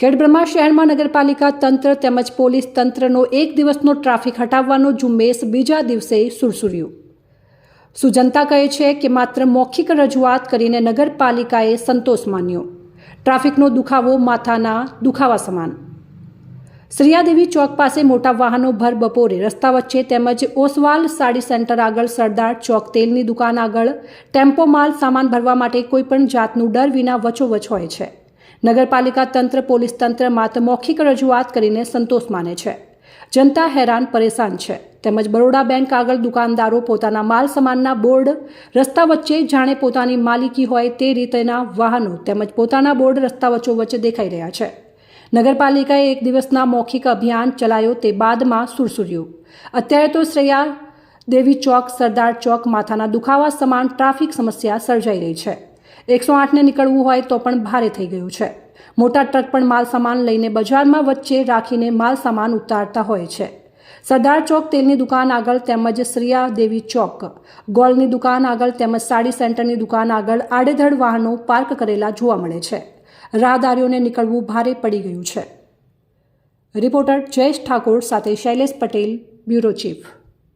ખેડબ્રહ્મા શહેરમાં નગરપાલિકા તંત્ર તેમજ પોલીસ તંત્રનો એક દિવસનો ટ્રાફિક હટાવવાનો ઝુંબેશ બીજા દિવસે સુરસુર્યું. સુજનતા કહે છે કે માત્ર મૌખિક રજૂઆત કરીને નગરપાલિકાએ સંતોષ માન્યો. ટ્રાફિકનો દુખાવો માથાના દુખાવા સમાન. શ્રીયાદેવી ચોક પાસે મોટા વાહનો ભર બપોરે રસ્તા વચ્ચે તેમજ ઓસવાલ સાડી સેન્ટર આગળ સરદાર ચોક તેલની દુકાન આગળ ટેમ્પો માલ સામાન ભરવા માટે કોઈપણ જાતનું ડર વિના વચોવચ હોય છે. નગરપાલિકા તંત્ર, પોલીસ તંત્ર માત્ર મૌખિક રજૂઆત કરીને સંતોષ માને છે. જનતા હેરાન, પરેશાન છે. તેમજ બરોડા બેંક આગળ દુકાનદારો પોતાના માલ સામાનના બોર્ડ રસ્તા વચ્ચે જાણે પોતાની માલિકી હોય તે રીતેના વાહનો તેમજ પોતાના બોર્ડ રસ્તા વચ્ચોવચ્ચ દેખાઈ રહ્યા છે. નગરપાલિકાએ એક દિવસના મૌખિક અભિયાન ચલાયો તે બાદમાં સુરસુર્યું. અત્યારે તો શ્રેયા દેવી ચોક, સરદાર ચોક માથાના દુખાવા સમાન ટ્રાફિક સમસ્યા સર્જાઈ રહી છે. એકસો આઠને નીકળવું હોય તો પણ ભારે થઈ ગયું છે. મોટા ટ્રક પણ માલ સામાન લઈને બજારમાં વચ્ચે રાખીને માલ સામાન ઉતારતા હોય છે. સરદાર ચોક તેલની દુકાન આગળ તેમજ શ્રીયા દેવી ચોક. ગોળની દુકાન આગળ તેમજ સાડી સેન્ટરની દુકાન આગળ આડેધડ વાહનો પાર્ક કરેલા જોવા મળે છે. રાહદારીઓને નીકળવું ભારે પડી ગયું છે. રિપોર્ટર જયેશ ઠાકોર સાથે શૈલેષ પટેલ, બ્યુરો ચીફ.